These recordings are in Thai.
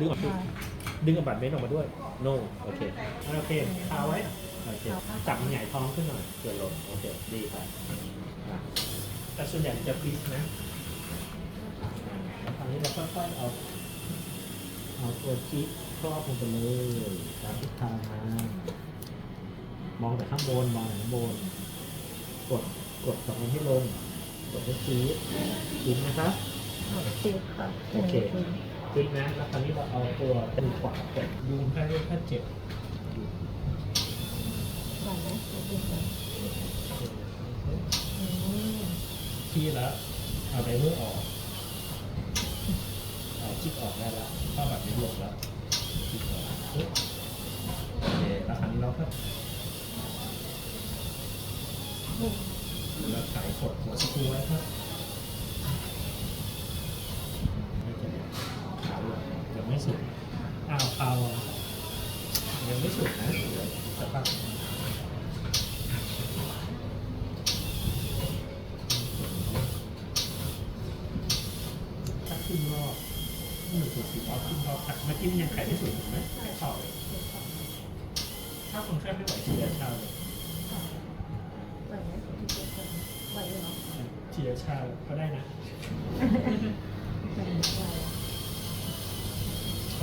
ดึงออกดึงดึงกับบัตรเบนออกมาด้วย no โอเคโอเคคาไว้โอเคจับมันใหญ่ท้องขึ้นหน่อยเกิดลมโอเค ดีไปอะแต่ส่วนใหญ่มันจะฟิชนะแล้วคราวนี้เราค่อยๆเอาเอาตัวจิ๊บครอบลงไปเลยตามทิศทางมามองแต่ข้างบนมองแต่ข้างบน กดกดสองอันให้ลงกดให้จี๊ดจี๊ดนะครับสิบค่ะโอเค จิ๊ดนะ แล้วคราวนี้เราเอาตัวมือขวากดยูงแค่เรื่องแค่เจ็บไหวไหมโอเคค่ะอืมที่แล้วเอาไดเวอร์ออกเอาจิกออกได้แล้วเข้าแบบนี้หลงแล้วจิกออกโอเคแล้วคราวนี้เราก็เราไขกดหัวสกูไว้ครับไม่เจ็บขาลงยังไม่สุดอ้าวเอายังไม่สุดนะเดี๋ยวจะตั้ง ถ้าขึ้นรอบหนึ่งส่วนสี่รอบขึ้นรอบอะ เมื่อกี้มันยังไข่ไม่สุดถูกไหมไข่เข่าเลยถ้าคนไข้ไม่ไหวฉีดยาชาเลยไหวไหมไหวอยู่เนาะฉีดยาชาก็ได้นะไหวไหว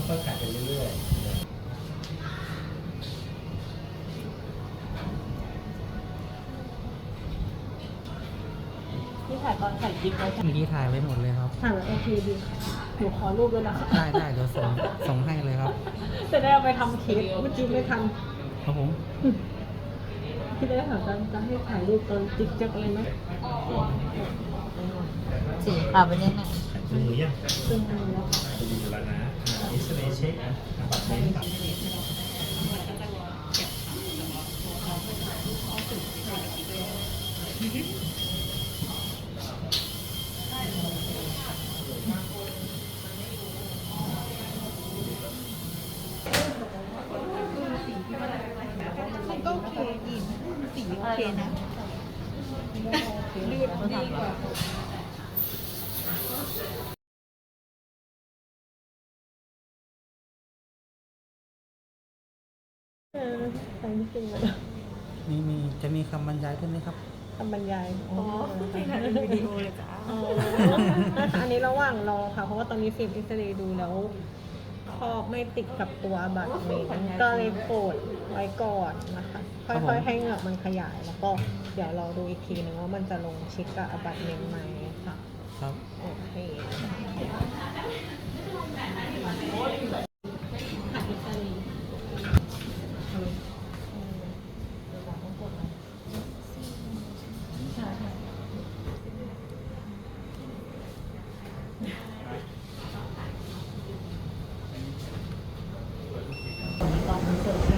ค่อยๆไข่ไปเรื่อย นี่ถ่ายตอนใส่กิ๊บไว้ใช่ไหมเมื่อกี้ถ่ายไว้หมดเลยครับถ่ายไว้โอเคดีหนูขอรูปด้วยนะคะได้ได้เดี๋ยวส่งส่งให้เลยครับจะได้เอาไปทำคลิปเมื่อกี้ไม่ทันครับผมพี่ได้ถามกันจะให้ถ่ายรูปตอนจิ๊กจักอะไรไหมสีขาวไปนิดหนึงๆไข่ตึงหรือยังซึ่งอันนี้แล้วไปดูแล้วนะอ่าเอ็กซเรย์เช็คอะปัดเบนกับ มันก็โอเคยินสีโอ เคนะดูดีกว่าเออใส่ไม่จริงเลยมีมีจะมีคำบรรยายด้วยไหมครับทำบรรยายอ๋อเป็นถ่ายเป็นวิดีโอเลยจ้าอ๋ออันนี้ระหว่างรอค่ะ เพราะว่าตอนนี้ฟิล์มอิสเรย์ดูแล้วครอบไม่ติดกับตัวบัตรเมนก็เลยโปรด ไว้ก่อนนะคะครับค่อยผมๆให้เหงือกมันขยายแล้วก็เดี๋ยวเราดูอีกทีนึงว่ามันจะลงชิดกับบัตรเมนไหมค่ะครับ โอเค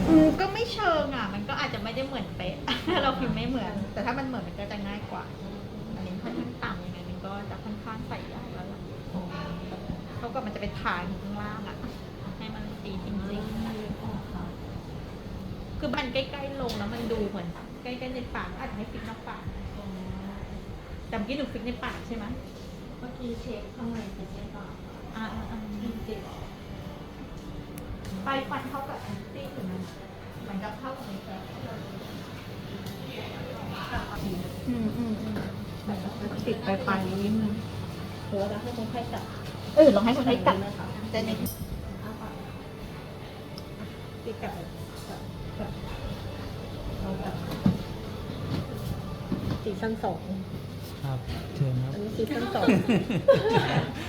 อืมก็ไม่เชิง อะมันก็อาจจะไม่ได้เหมือนเป๊ะถ้าเราพิมพ์ไม่เหมือน แต่ถ้ามันเหมือนมันก็จะง่ายกว่า อันนี้ค่อนข้างต่ำยังไงมันก็จะค่อนข้างใส่ยากแล้วล่ะเท่ากับมันจะเป็นฐานอยู่ข้างล่างอะให้มันตีจริงๆ คือมันใกล้ๆลงแล้วมันดูเหมือนใกล้ๆในปากอาจจะให้ฟิกนอกปากแต่เมื่อกี้หนูฟิกในปากใช่ไหมเมื่อกี้เช็คข้างในเป็นไงบ้างอ่าอ่าอ่าจริงปลายฟันเท่ากับแอนตี้ถูกไหม เหมือนกับเท่ากับในแกอืมอืมอืมติดไปไปนิดนึงหรือว่าจะให้คนไข้จับเออลองให้คนไข้กัดนะคะจะในติดกับซีซั่นสองครับเชิญครับอันนี้ซีซั่นสอง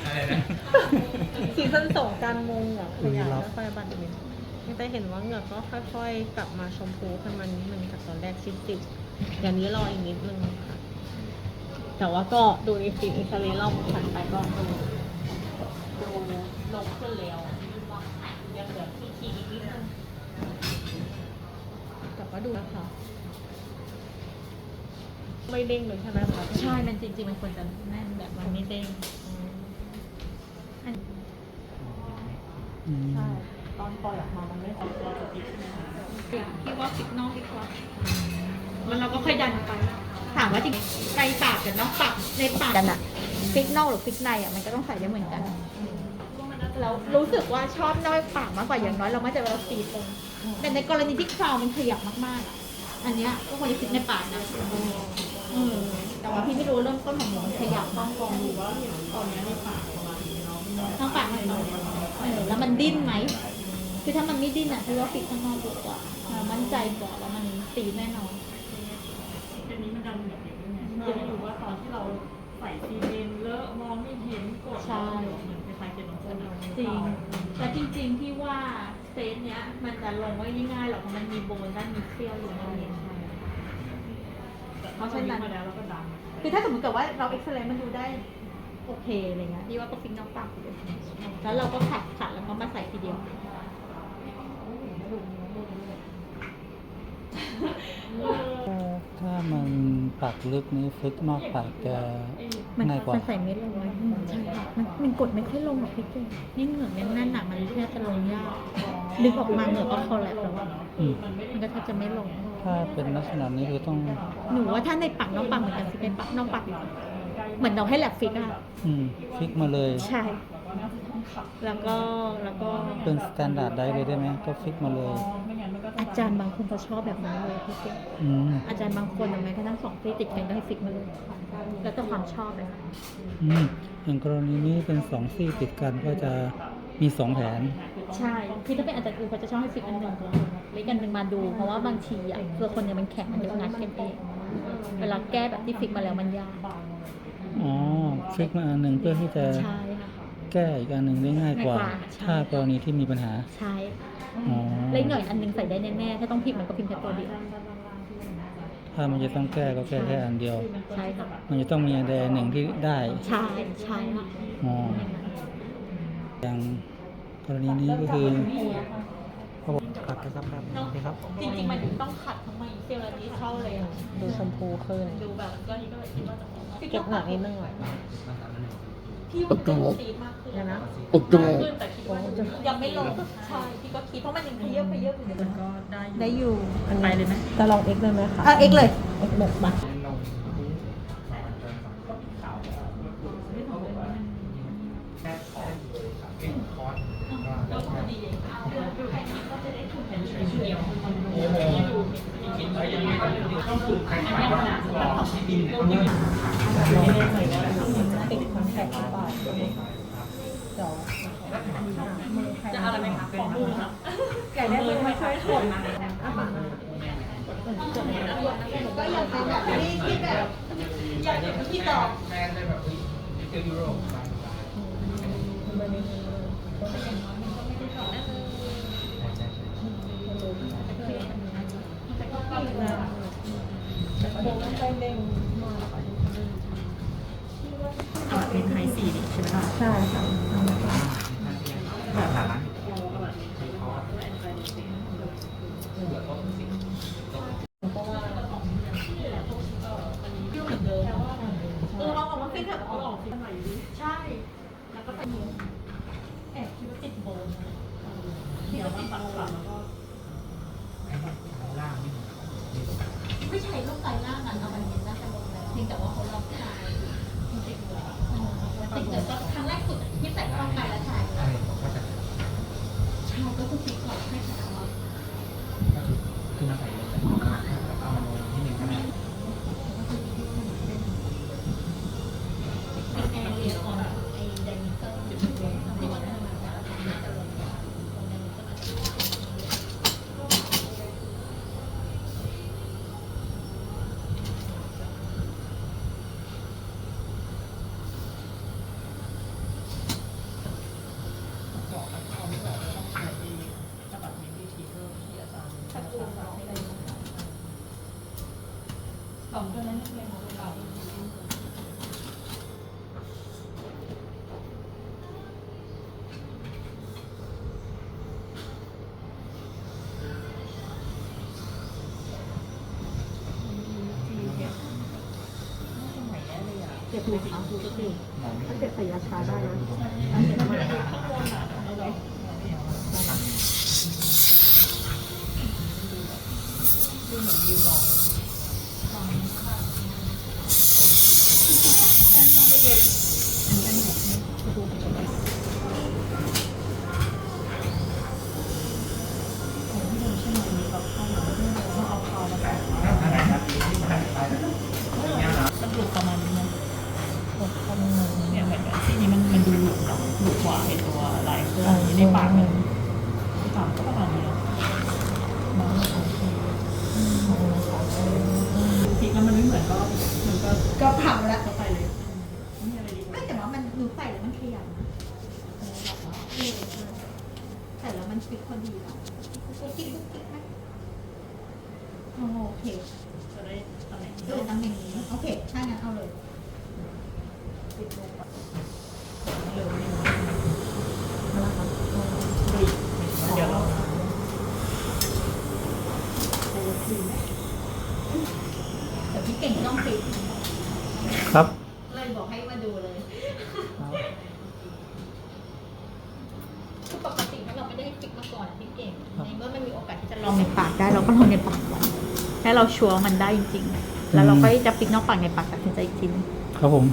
อะไรนะซีซั่นสองการมงเหงือกขยายแล้วค่อยบันเมน ไม่ได้เห็นว่าเหงือกก็ค่อยๆ กลับมาชมพูขึ้นมานิดนึงจากตอนแรกชิดติดอย่างนี้รออีกนิดนึงค่ะ แต่ว่าก็ดูในฟิล์มอิสราเอลรอบถัดไปก็ดูดูลงขึ้นแล้วยังเหลือที่ทีอีกนิดนึงแต่ก็ดูนะคะไม่เด้งเลยใช่ไหมคะใช่ มันจริงๆ มันควรจะแน่นแบบมันไม่เด้งอันอืมใช่ต อนปล่อยออกมา มันไม่ออกตัวจะติดใช่ไหมคะพี่ว่าฟิกนอกดีกว่าแล้วเราก็ค่อยดันไป ถามว่าจริงในปากกับนอกปากในปากกันอะฟิกนอกหรือฟิกในอะมันก็ต้องใส่ได้เหมือนกันว่ามันน่าจะเรารู้สึกว่าชอบน้อยปากมากกว่าอย่างน้อยเราไม่จะเราฟีดเองแต่ในกรณีที่คราวมันขยับมากๆอะอันเนี้ยก็ควรจะฟิตในปากนะเออแต่ว่าพี่ไม่รู้เริ่มต้นของหนูมันขยับต้องลองดูว่าตอนนี้ในปากประมาณนี้เนาะทั้งปากมันเออแล้วมันดิ้นไหม คือถ้ามันไม่ดิ้นอะพี่ว่าฟิตข้างนอกดีกว่าเออมั่นใจกว่าแล้วมันตีแน่นอนอันนี้มันดำเหมือนเด็กด้วยไงจะได้รู้ว่าตอนที่เราใส่ซีเมนต์เลอะมองไม่เห็นกดใช่เหมือนคล้ายๆเจ็บน้ำส้มอะจริงแต่จริง ๆที่ว่าเซตเนี้ยมันจะลงไว้ไม่ง่ายหรอกเพราะมันมีโบนด้านมีเซี่ยวอยู่ในนี้เพราะฉะนั้นมาแล้วแล้วก็ดำคือถ้าสมมติกับว่าเราเอ็กซเรย์มันดูได้โอเคอะไรเงี้ยพี่ว่าก็ฟิกน้องปากไปเลยแล้วเราก็ขัดขัดแล้วก็มาใส่ทีเดียว ถ้ามันปากลึกนี้ฟิกนอกปากจะมันง่ายกว่ามันใส่ไม่ลงเลยใช่ค่ะมันมันกดไม่ค่อยลงหรอกพี่เก่งนี่เหงื่อแน่นๆหนักมันแทบจะลงยากดึงออกมาเหงื่อก็คอแลบแล้วอะอืมมันก็แทบจะไม่ลง ถ้าเป็นลักษณะนี้คือต้อง หนูว่าถ้าในปากน้องปากเหมือนกันสิเป็นปากน้องปากเหมือนเราให้แลบฟิกอะอืมฟิกมาเลย ใช่ แล้วก็แล้วก็เป็นสแตนดาร์ดได้เลยได้ไหมก็ฟิกมาเลย อาจารย์บางคนจะชอบแบบนั้นเลยพี่เก่งอืมอาจารย์บางคนอะแม้กระทั่งสองที่ติดกันก็ให้ฟิกมาเลย แล้วแต่ความชอบเลยค่ะอืมอย่างกรณีนี้เป็นสองซี่ติดกันก็จะมีสองแผน ใช่คือถ้าเป็นอาจารย์อื่นเขาจะชอบให้ฟิกอันหนึ่งเล็กอันหนึ่งมาดู เพราะว่าบางทีอะตัวคนเนี่ยมันแข็งมันจะงัดกันเองเวลาแก้แบบที่ฟิกมาแล้วมันยากอ๋อฟิกมาอันหนึ่งเพื่อที่จะใช่ค่ะ แก้อีกอันหนึ่งได้ง่ายกว่า ง่ายกว่าใช่ ถ้ากรณีที่มีปัญหา ใช่ อ๋อเล็กหน่อยอันหนึงใส่ได้แน่ๆถ้าต้องพิมพ์มันก็พิมพ์แค่ตัวเดียวถ้ามันจะต้องแก้ก็แก้แค่อันเดียว ใช่ค่ะมันจะต้องมีอันใดอันหนึ่งที่ได้ใช่ใช่ค่ะอ๋ออย่างกรณีนี้ก็คือครับผมขัดกระซับแบบนี้ครับ จริงๆมันต้องขัดทั้งไมเซลล์นี้เข้าเลยอะดูชมพูขึ้นดูแบบก็นี่ก็เลยคิดว่าจะเก็บหนักนิดนึงอะ พี่ว่ามันจะซีดมากขึ้นเดี๋ยวนะมากขึ้นแต่คิดว่ายังไม่ลงใช่พี่ก็คิดเพราะมันยังขยับขยับอยู่เลยก็ได้อยู่ได้อยู่ไปเลยไหมจะลองเอ็กเลยไหมคะอะเอ็กเลยเอ็กแบบบัตแล้วพอดีเอาแค่นี้ก็จะได้ทุนเป็นเดียวติดคอนแท คหรือเปล่าเดี๋ยวจะเอาอะไรไหมคะขอมือครับไก่ได้เลยไม่ช่วยกดนะก็ยังเป็นแบบที่ที่แบบอย่างที่ตอบเป็ เป็นไฮซีดิใช่ไหมคะใช่ค่ะเออเอาออกมาฟิตแบบเอาออกฟิตใหม่ดิใช่ แล้วก็ไปแอบคิดว่าติดโบนที่ว่าติดโบนแล้วก็ไม่ใช่ลูกไก่ล่างนั้นเอาไปเห็นได้แต่บนแล้วเพียงแต่ว่าเขาล็อกชายติดเลยติดเลยก็ครั้งแรกสุดที่ใส่เข้าไปแล้วชายใช่ก็คือฟิตก่อนให้ชายเอา คือมาใส่เลยเอามาที่หนึ่งก็ได้ แอร์เรียออนไอ้ไดมิเตอร์ที่มันทำมาจากน่าจะลงตรงไดมิเตอร์ สองตัวนั้นเป็นของเรา เจ็บไหมคะถ้าเจ็บใส่ยาชาได้นะเจ็บมากเในปากมันปากก็ประมาณนี้มองโอเคพริกแล้วมันไม่เหมือนก็มันก็ ก็เผาแล้ว เข้าไปเลยนี่อะไรดี ไม่แต่ว่ามันหนูใส่แล้วมันขยันนะ เออใส่แล้วมันฟิตพอดีแล้วกุ๊กกิ๊กกุ๊กกิ๊กไหมโอเคจะได้ตำแหน่งเออตำแหน่งนี้โอเคถ้างั้นเอาเลยเดี๋ยวเรา แต่พี่เก่งต้องฟิต ครับ เลยบอกให้มาดูเลย คือปกติถ้าเราไม่ได้ฟิกมาก่อนพี่เก่ง ในเมื่อมันมีโอกาสที่จะลองในปากได้เราก็ลองในปากก่อนให้เรา ชัวร์ว่ามันได้จริงๆ แล้วเราก็จะฟิกนอกปากในปากตัดสินใจอีกทีนึงครับผม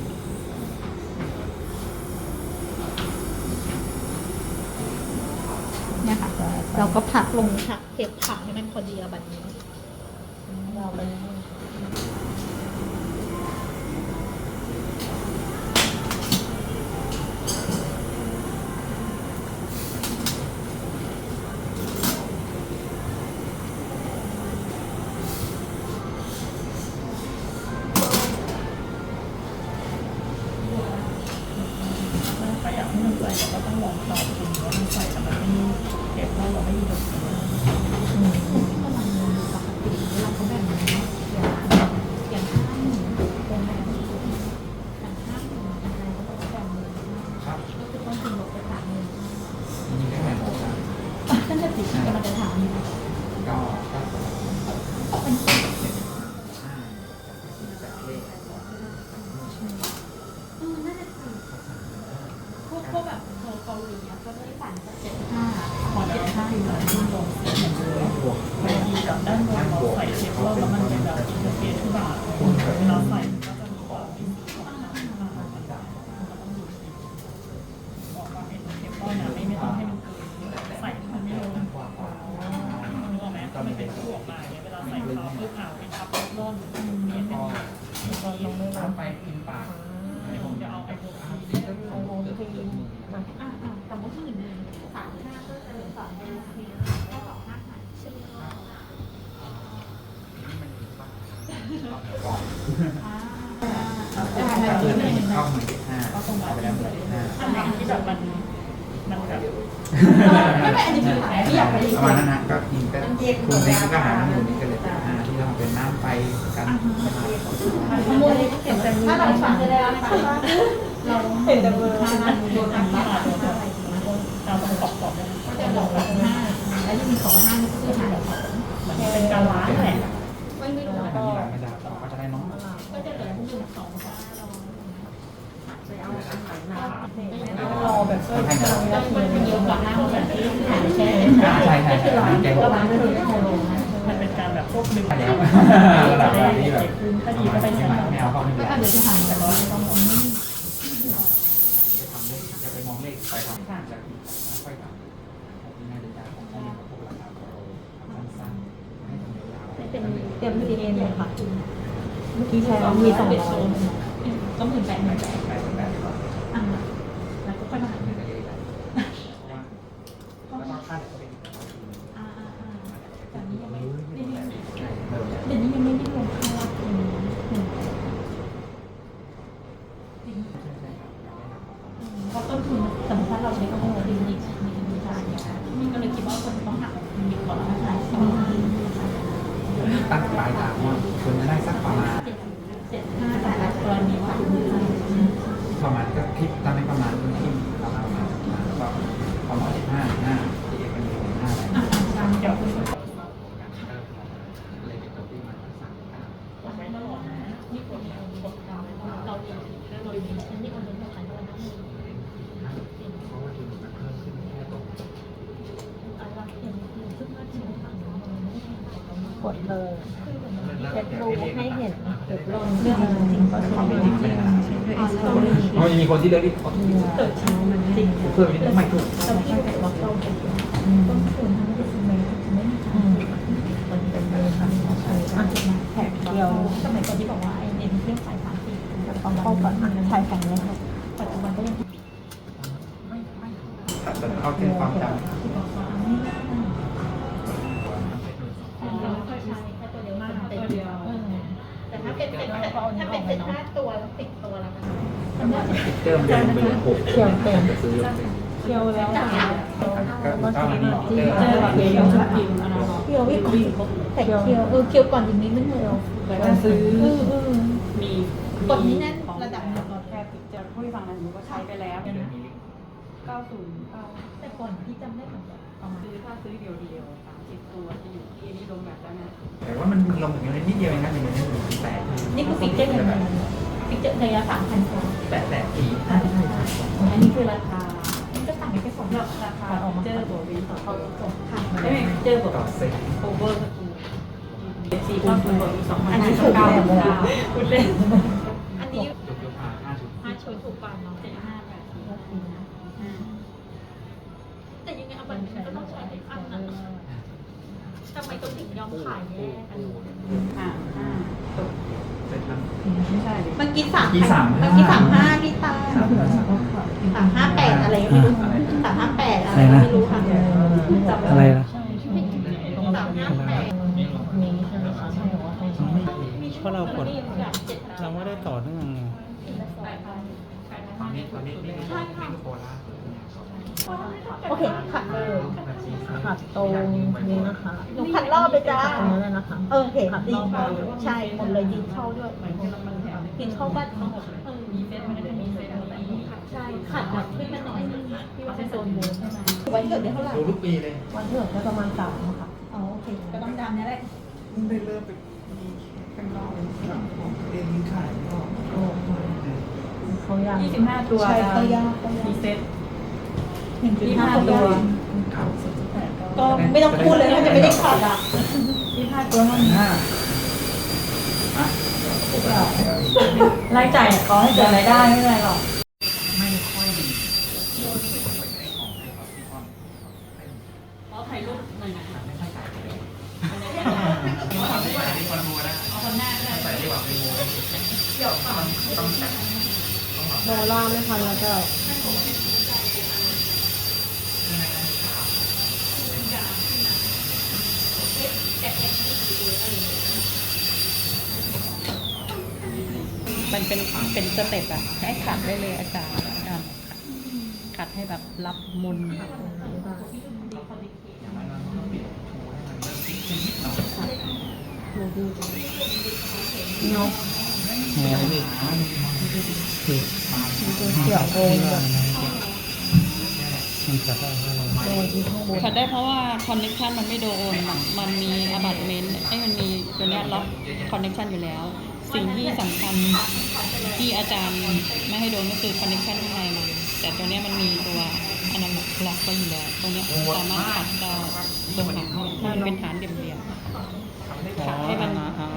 เนี่ยค่ะ เราก็พักลงพักเก็บผักให้มันพอดีเอาแบบนี้เราเลย ถ้าอยากให้มันใส่เราก็ต้องลองตอบจริงว่ามันใส่แต่มันไม่มีเก็บแล้วเราไม่มีดอก ปกติเราก็แบ่งอย่างอย่างห้าหมื่นเป็นแบบนี้อย่างห้าหมื่นอะไรก็ต้องแบ่งหมื่นก็คือต้นทุนลดไปสามหมื่น มีแค่ไหนบอกครับ ตั้งแต่สี่กำลังจะถามอยู่ ก็ก็ เป็น ห้าจากเลข เออน่าจะถูกพวกพวกแบบเกาหลีอะก็ได้ฝันจะเจ็ดห้า พอเจ็ดห้าอยู่แล้วที่ลงเสียงเลยบางทีกับด้านบนเราใส่เชฟว่าแล้วมันเป็นแบบอินเตอร์เฟซที่แบบเวลาใส่มันก็จะมีความเป็นสีขาวมันก็ต้องดูดีบอกว่าไอ้เชฟว่าเนี่ยไม่ไม่ต้องให้มันเกินใส่มันไม่ลงนึกออกไหมถ้ามันเป็นคู่ออกมาเนี่ยเวลาใส่เขาเพื่อเอาไปทับร่อนเนี้ยเป็นแล้วก็ลงไม่ลง ไปกินปาก ผมจะเอาไอ้พวกที่ เอาลงไปยิงมา อ่าอ่าแต่ว่าหมื่นหนึ่งสามห้าก็จะเหลือสองหมื่นสี่ก็สองห้าหารใช่ไหมอ่า ก็คือหนึ่งเข้าหมื่นห้า ก็คง เอาไปแล้วหมื่นห้า อันไหนที่แบบมันมันแบบ ไม่เป็นอันนี้คือขายไม่อยากไปอีก ประมาณนั้นนะก็กินก็ คุณเองก็หาน้ำมูลนี้ก็เลยเป็นห้าที่เราเป็นน้ำไปกันขโมยเห็นแต่มือถ้าเราฟังจะได้รับค่ะเราเห็นแต่มือถ้าเราโดนอันนี้เราโดนเราต้องกรอบๆด้วยก็จะบอกว่าห้าแล้วที่มีสองห้านี่ก็คือหายสองเหมือนเป็นการล้างแหละ รหนักรอแบบก็ให้กำเราลังแล้วมันเป็นเยอะกว่าห้าแบบที่หายแช่ใช่ใช่ใช่ใช่แกก็ร้านไม่ถึงโคโลนะมันเป็นการแบบพวกดึงแล้วจะได้นี่แบบเด็กขึ้นถ้าดีก็เป็นไม่กาไม่เอาเข้ก็ได้อาจะทำแต่ว่าต้องจะทำเลขจะไปมองเลขไปทำจากจากค่อยทำที่น่าจะยากของพวกราคาเราสั้นๆให้ทำยาวๆเป็นเตรียมซีเอ็นเลยค่ะเมื่อกี้ใช้มีสองร้อยก็หมื่นแปดหมื่นแปด ไปไปแบบก่อน อ่าแล้วก็ค่อยมาหา ไม่ได้เลยเพราะว่าแล้วก็ค่าเด็กก็เป็น อ่าอ่าอ่าแต่นี้ยังไม่ ไม่รู้ เดี๋ยวนี้ เออ เดี๋ยวนี้ยังไม่ได้ลงค่ารับเงินเพราะต้นทุนสมมติถ้าเราใช้ข้าวโพดดิบดิบมีมีทางเนี่ยนี่ก็เลยคิดว่าคนต้องหักมันดีกว่าใช่ใช่ ตั้งปลายทางว่าควรจะได้สักประมาณ เจ็ดห้าแต่ละกรณีว่า ประมาณก็คลิปตั้งให้ประมาณที่ประมาณประมาณแล้วก็ประมาณห้าห้าที่เอกเป็นห้าอะไร อ่าใช่ เดี๋ยวคุณ เลยเป็นตัวที่มาสั่งการ กดไว้ตลอดนะนี่กดกดตามไว้ตลอด เราเองแล้วเราเองฉันนี่คนเดียวขายเท่านั้น เพราะว่าทุนมันเพิ่มขึ้นแค่ตรง อะไรเห็นซึ่งว่าชิ้นฝั่งนู้น กดเลยเช็ดรูให้ เห็นเก็บลงเรื่องจริงก็ใช้ด้วยจริงด้วยเอสโตรีเพราะมีคนที่เลือกที่เติร์ดช้ามันจริงเพิ่มนิดนึงไม่ถูกเราพี่บอกว่าเราเป็นต้นทุนทำให้ซื้อไม่ไม่มีทางมันเป็นเลยค่ะอ่แท็กเดียวสมัยก่อนที่บอกว่าไอเอ็นเทียบสายสามสี่ต้องเข้าก่อนอะใช้แข่งเลยค่ะปัจจุบันก็ยังไม่ไม่ส่วนเข้าเส้นความจำ ตัวเดียวแต่ถ้า เป็นเซ็ตถ้าเป็นเซ็ตห้าตัวสิบตัวแล้วนเติมเดิมไปหกเขียวเต็มซื้อเขี่ยวแล้วค่ะก็ต้องมีเติมเจอแบบเคียวชุดพิมพ์อันนั้นเคียววิแต่เคียวเออเคียวก่อนอีกนิดนึงเลยแล้วก็ซื้อเออเออมี กดนี้แน่น แต่ก่อนพี่จำได้เหมือนกันประมาณซื้อถ้าซื้อเดียวเดียว30ตัวจะอยู่ที่นี่ลงแบบแล้วนะแต่ว่ามันลงอย่างนี้นิดเดียวเองนะมันไม่ถึงแปดนี่คือฟิกเจอร์เงินฟิกเจอร์ระยะสามพันตัวแปดแปดสี่อันนี้คือราคามันก็ต่างกันแค่สองราคาออกมาเจอบวกวินต่อเขาค่ะไม่เจอบวกต่อเซ็ตโอเวอร์ก็คือสี่พันบวกอีกสองพันห้าสิบเก้าพูดเล่นอันนี้ยกยกมาห้าชุดห้าชุดถูกป่ะเนาะเจ็ดห้าแปดสี่ก็คือนะ แต่ยังไงเอาบัตรก็ต้องใช้ในอันนั้นทำไมต้องถึงยอมขายแยกกันอ่าห้าตกเซ็ตนั้นไม่ใช่ดิเมื่อกี้สามเมื่อกี้สามห้า เมื่อกี้สามห้าพี่ตาสามห้าแปดอะไรไม่รู้สามห้าแปดอะไรไม่รู้ค่ะอะไรนะสามห้าแปดเพราะเรากด เราไม่ได้ต่อเนื่องไง ใช่ค่ะโอเคขัดเลยขัดตรงนี้นะคะหนูขัดรอบเลยจ้าตรงนี้เลยนะคะเออเห็นดีเข้าใช่หมดเลยดีเข้าด้วยดีเข้าบ้านเออมีเซตมันจะมีเซตอะไรใช่ขัดแบบขึ้นมาหน่อยนึงที่ว่าเป็นโซนบูธใช่ไหมวันเกิดได้เท่าไหร่ดูทุกปีเลยวันเกิดก็ประมาณสามค่ะอ๋อโอเคก็ต้องดำนี่แหละได้เริ่มไปมีข้างนอกเรียนยิงขายก็ เขาอยากยี่สิบห้าตัวใช่เขายากเขายามีกเซต หนึ่งจุดยี่ห้าห้าตัตัววข่าวก็ไม่ต้องพูดเลยถ้าจะไม่ได้ขัดอะยี่ห้าตัวเท่านี้ห้าอะรายจ่ายขอให้เกิดรายได้ไม่เป็นไรหรอก ไม่ค่อยดี ขอถ่ายรูปหน่อยนะ ไม่ค่อยขายเลย อันนี้ ที่คอนโทรนะ เอาคนหน้าก็ได้ ใส่ดีกว่าไม่โม้ต้องจัด โดล่าไม่ทันแล้วก็ มัน เป็นเป็นสเต็ปอะให้ขัดได้เลยอาจารย์ขัดให้แบบรับมุนนกแมพี่เกี่ยวโองมันขัดได้ขัดได้เพราะว่าคอนเน c t ชันมันไม่โดน มันมีอบัตเมนต์ไอ้มันมีตัวเนี้ยล็อกคอนเน c t ชันอยู่แล้ว สิ่งที่สำคัญ ที่อาจารย์ไม่ให้โดนก็คือคอนเน c t ชันข้างในมันแต่ตัวเนี้ยมันมีตัวอันนั้นล็อกไว้อยู่แล้วตรงเนี้ยสามารถขัดได้ตรงหางเนี่ยถ้ามันเป็นฐานเดี่ยวอ๋ออันนั้น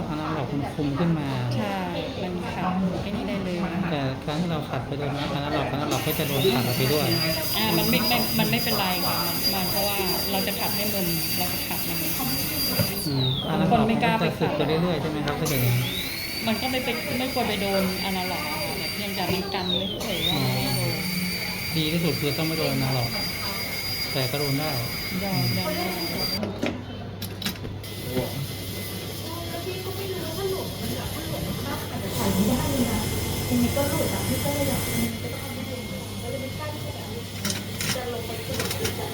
อันนั้นเราคุมคุมขึ้นมาๆใช่มันขัดไอ้นี่ได้เลยแต่การที่เราขัดไปโดนอันนั้นเราอันนั้นเราก็จะโดนขัดไปด้วย อ่ามันไม่ไม่มันไม่เป็นไรค่ะมันเพราะว่าเราจะขัดให้มุนเราจะขัดมันอืมอันนั้นเราก็จะสึกไปเรื่อยๆใช่ไหมครับถ้าเกิดอย่างนี้ มันก็ไม่ไปไม่ควรไปโดนอนาล็อกอะค่ะแบบเพียงแต่มันกันไม่เฉยๆว่าไม่โดนดีที่สุดคือต้องไม่โดนนะหรอกแต่ก็โดนได้ ยอมยอมได้ ยังไงก็หลุดอะพี่ก็เลยอยากมันก็ต้องเอาไปดูก็เลยไม่กล้าที่จะแบบจะลงไปสรุปจะจะ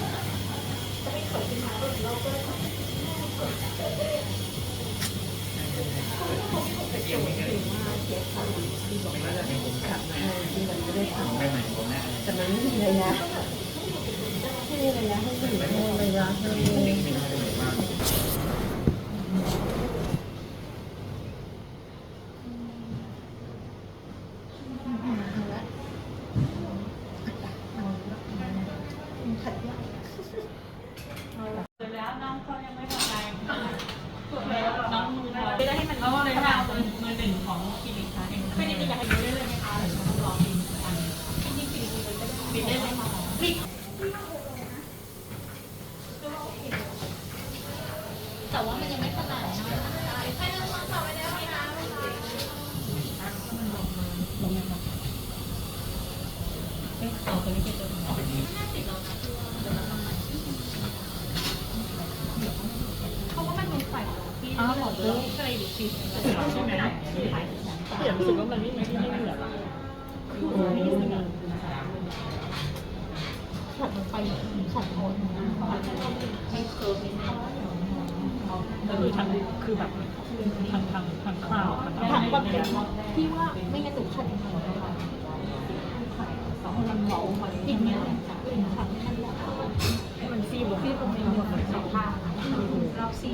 ไม่ถอยขึ้นมาก็เราก็ แต่มันไม่มีระยะไม่มีระยะให้ถึงไม่มีระยะให้ ขัดยาก เสร็จแล้วน้องเขายังไม่พอใจน้องมือเราไม่ได้ให้มันเขาเลยว่ามือมือหนึ่งของคลินิกค่ะไม่ได้จะอยากให้ดูได้เลยไหมคะหรือต้องรอปิดอันปิดได้ไหมคะ แต่ว่ามันยังไม่ขนาดนั้น เอาตัวนี้ไปตัว เออใช่ดิฉีดใช่ไหม เปลี่ยนรู้สึกว่ามันไม่ไม่ไม่เหมือนอะคือไม่รู้สึกอะฉันมันไปฉันโอนไม่เคิร์ฟไม่แน่คือทั้งคือแบบทั้งทั้งทั้งคราวทั้งทั้งแบบพี่ว่าไม่งั้นหนูขัดยังไงนะคะมันเมามันอย่างเงี้ยให้มันแบบให้มันฟีบลงพี่ผมไม่หมดเลยสองข้างรอบสี่